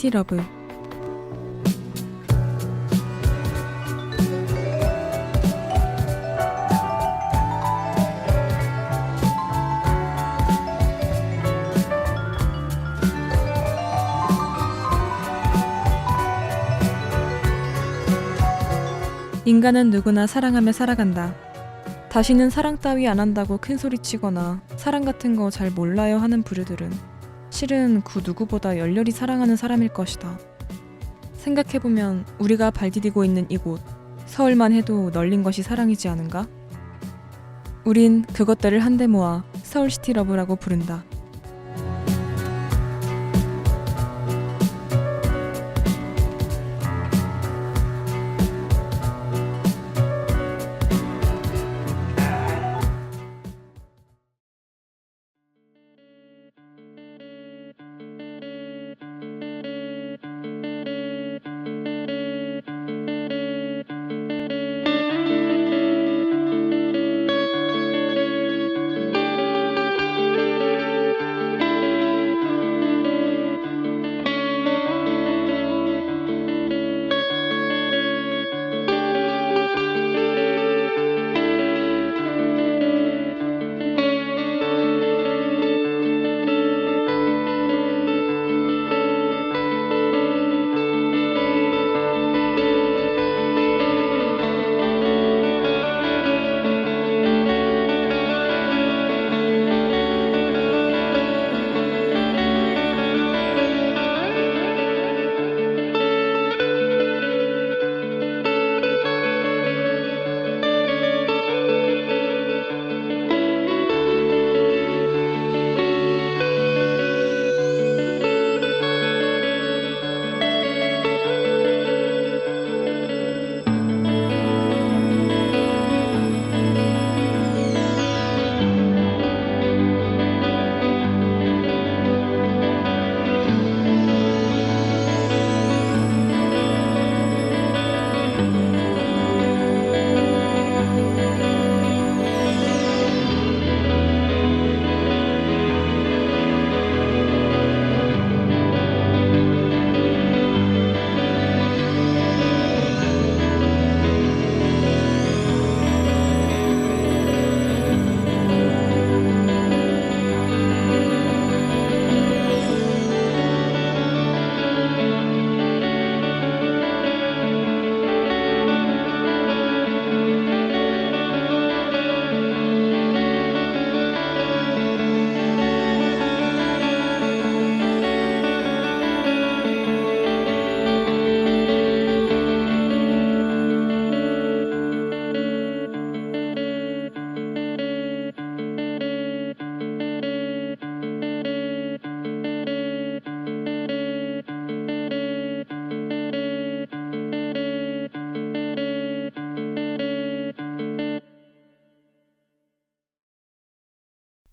서울 시티 러브 인간은 누구나 사랑하며 살아간다. 다시는 사랑 따위 안 한다고 큰 소리 치거나 사랑 같은 거 잘 몰라요 하는 부류들은 실은 그 누구보다 열렬히 사랑하는 사람일 것이다. 생각해보면 우리가 발디디고 있는 이곳, 서울만 해도 널린 것이 사랑이지 않은가? 우린 그것들을 한데 모아 서울시티 러브라고 부른다.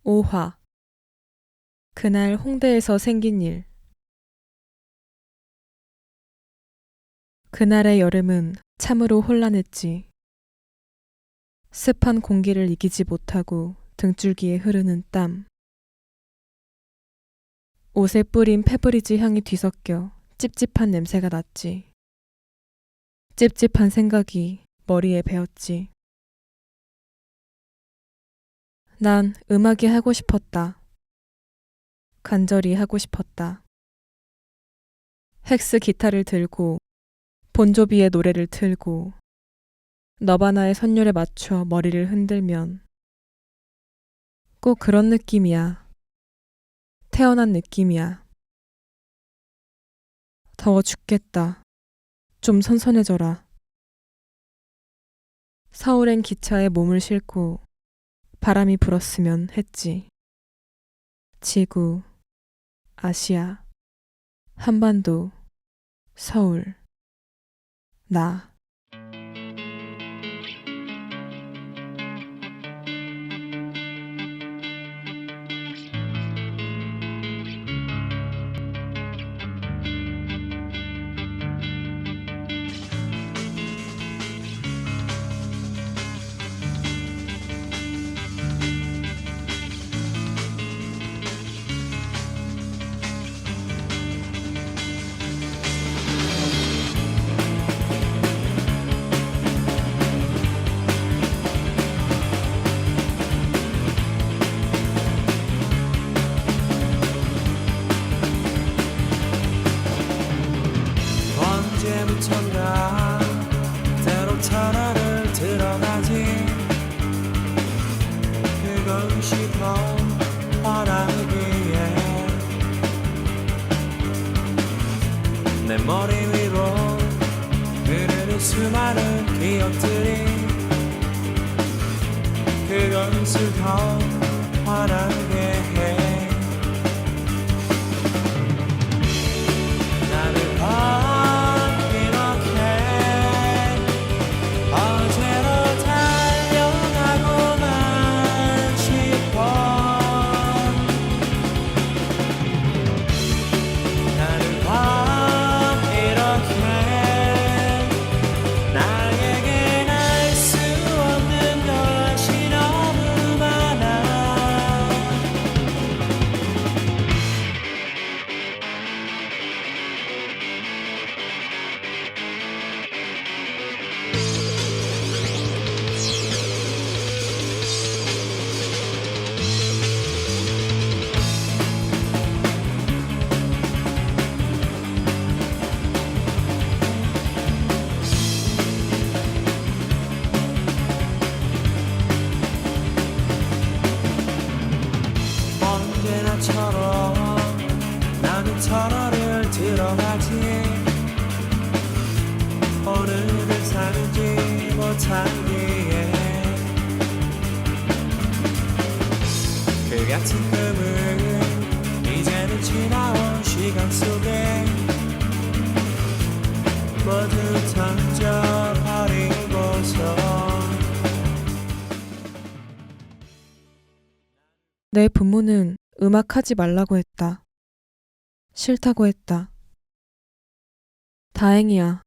오화 그날 홍대에서 생긴 일 그날의 여름은 참으로 혼란했지. 습한 공기를 이기지 못하고 등줄기에 흐르는 땀. 옷에 뿌린 페브리즈 향이 뒤섞여 찝찝한 냄새가 났지. 찝찝한 생각이 머리에 배었지. 난 음악이 하고 싶었다. 간절히 하고 싶었다. 헥스 기타를 들고 본조비의 노래를 틀고 너바나의 선율에 맞춰 머리를 흔들면 꼭 그런 느낌이야. 태어난 느낌이야. 더워 죽겠다. 좀 선선해져라. 서울엔 기차에 몸을 싣고 바람이 불었으면 했지. 지구, 아시아, 한반도, 서울, 나. 건가? 때로 차라를 들어가지. 그건 쉽어 바라기에. 내 머리 위로 흐르는 수많은 기억들이. 그건 슬퍼 화나게 해 내 부모는 음악하지 말라고 했다. 싫다고 했다. 다행이야.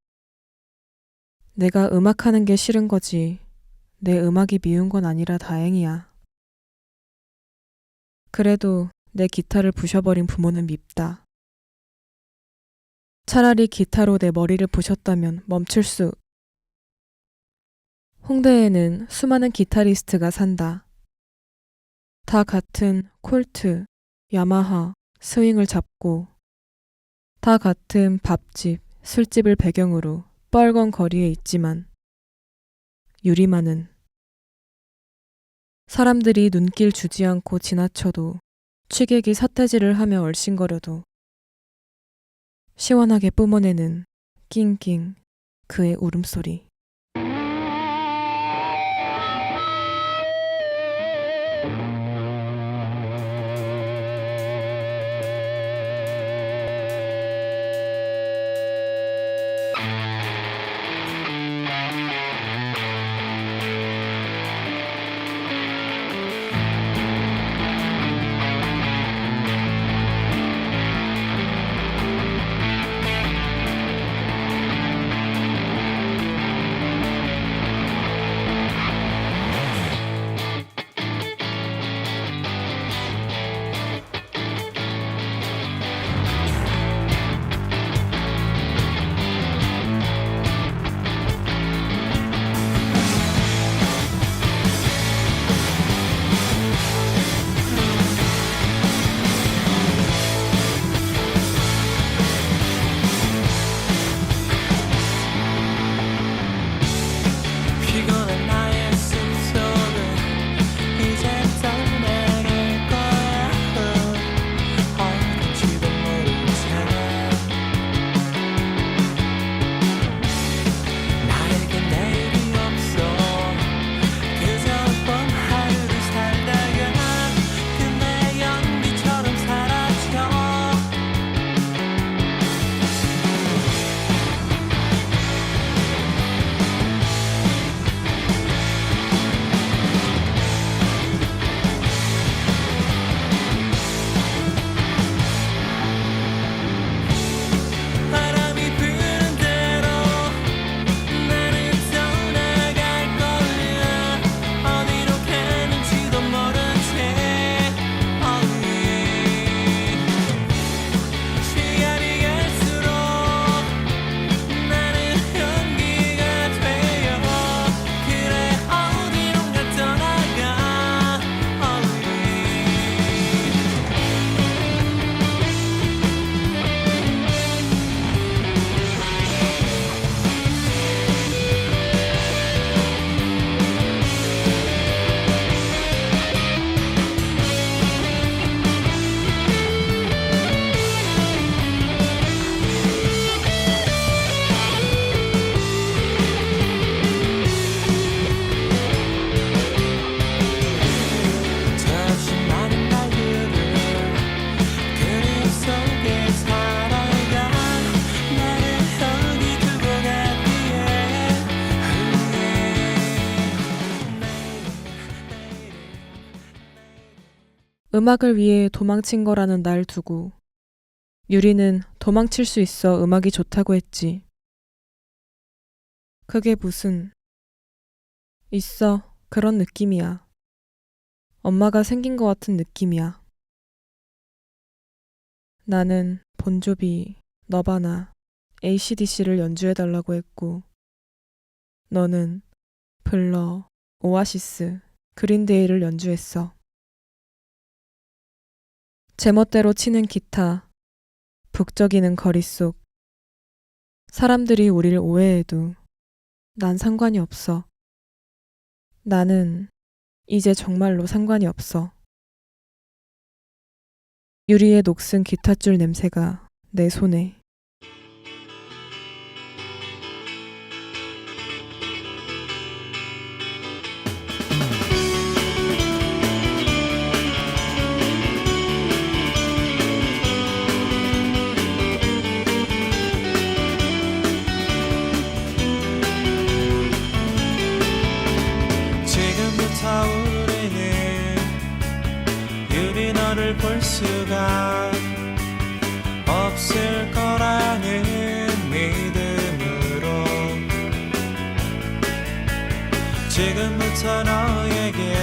내가 음악하는 게 싫은 거지. 내 음악이 미운 건 아니라 다행이야. 그래도 내 기타를 부셔버린 부모는 밉다. 차라리 기타로 내 머리를 부셨다면 멈출 수. 홍대에는 수많은 기타리스트가 산다. 다 같은 콜트, 야마하, 스윙을 잡고 다 같은 밥집, 술집을 배경으로 뻘건 거리에 있지만 유리만은 사람들이 눈길 주지 않고 지나쳐도 취객이 삿대질을 하며 얼씬거려도 시원하게 뿜어내는 낑낑 그의 울음소리. 음악을 위해 도망친 거라는 날 두고 유리는 도망칠 수 있어 음악이 좋다고 했지. 그게 무슨 있어 그런 느낌이야. 엄마가 생긴 것 같은 느낌이야. 나는 본조비, 너바나, ACDC를 연주해달라고 했고, 너는 블러, 오아시스, 그린데이를 연주했어. 제멋대로 치는 기타, 북적이는 거리 속. 사람들이 우릴 오해해도 난 상관이 없어. 나는 이제 정말로 상관이 없어. 유리의 녹슨 기타줄 냄새가 내 손에. 너를 볼 수가 없을 거라는 믿음으로. 지금부터 너에게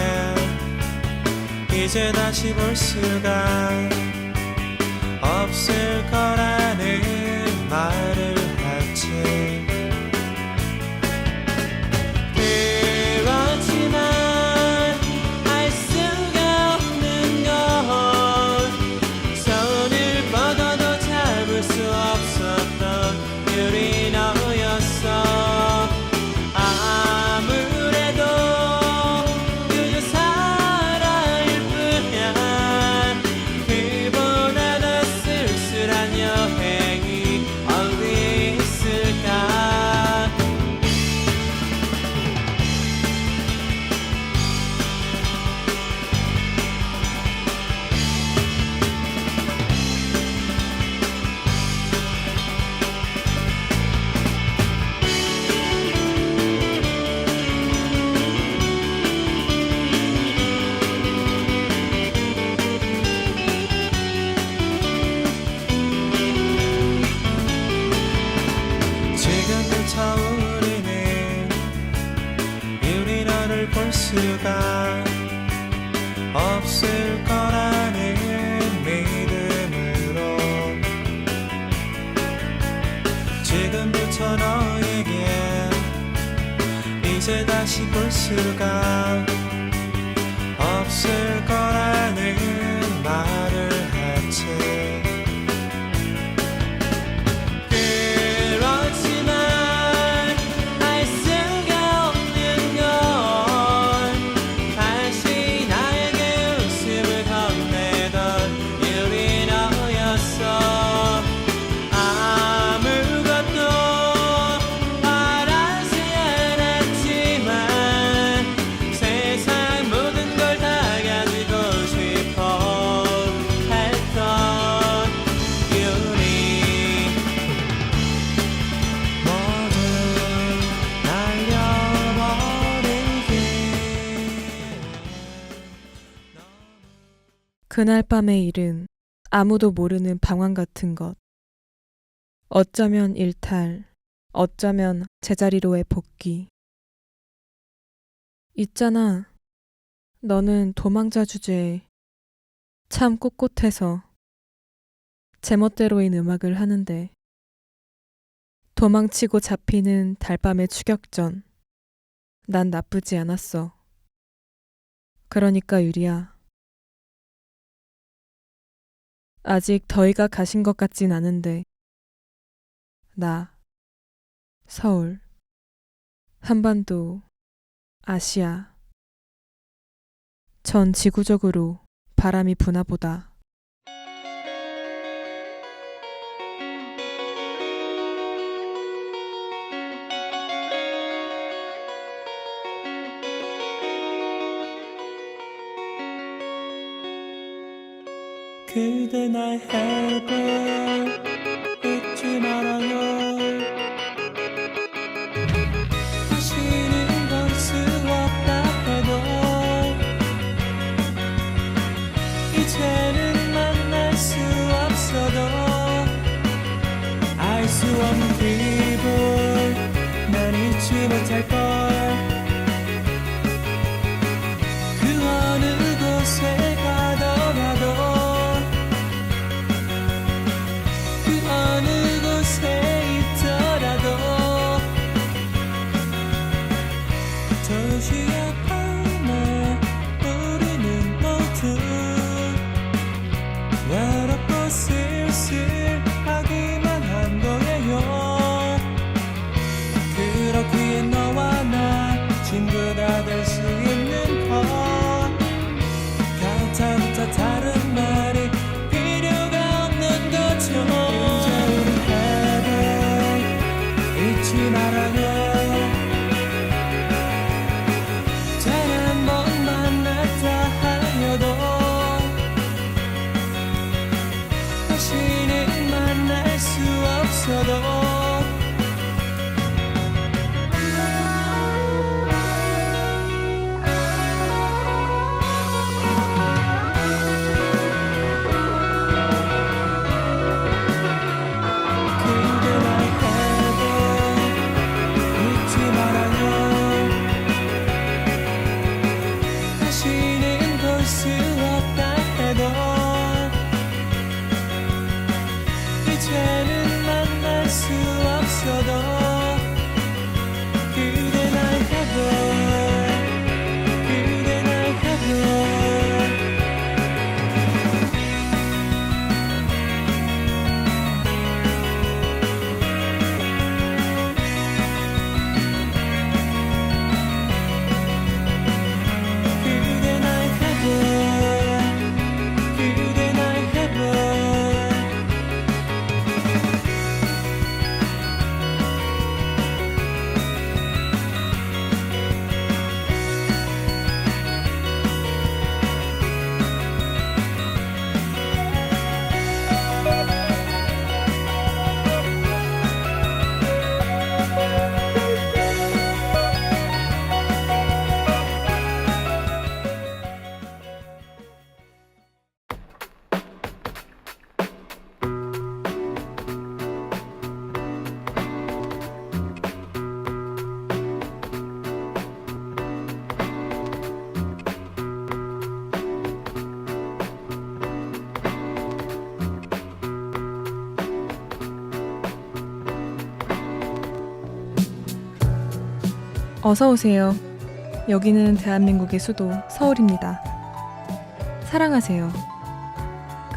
이제 다시 볼 수가 없을 거라는 다시 볼 수가 그날 밤의 일은 아무도 모르는 방황 같은 것. 어쩌면 일탈, 어쩌면 제자리로의 복귀. 있잖아. 너는 도망자 주제에 참 꼿꼿해서 제멋대로인 음악을 하는데 도망치고 잡히는 달밤의 추격전. 난 나쁘지 않았어. 그러니까 유리야. 아직 더위가 가신 것 같진 않은데. 나, 서울, 한반도, 아시아. 전 지구적으로 바람이 부나 보다. 그대 나의 해변 잊지 말아요. 다시는 걸수 없다 해도 이제 어서 오세요. 여기는 대한민국의 수도 서울입니다. 사랑하세요.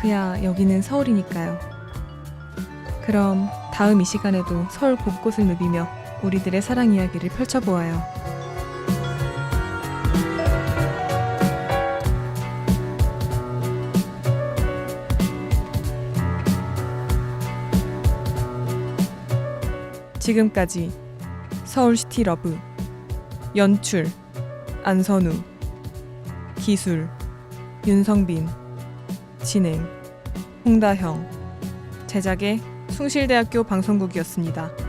그야 여기는 서울이니까요. 그럼 다음 이 시간에도 서울 곳곳을 누비며 우리들의 사랑 이야기를 펼쳐보아요. 지금까지 서울시티 러브 연출 안선우 기술 윤성빈 진행 홍다형 제작의 숭실대학교 방송국이었습니다.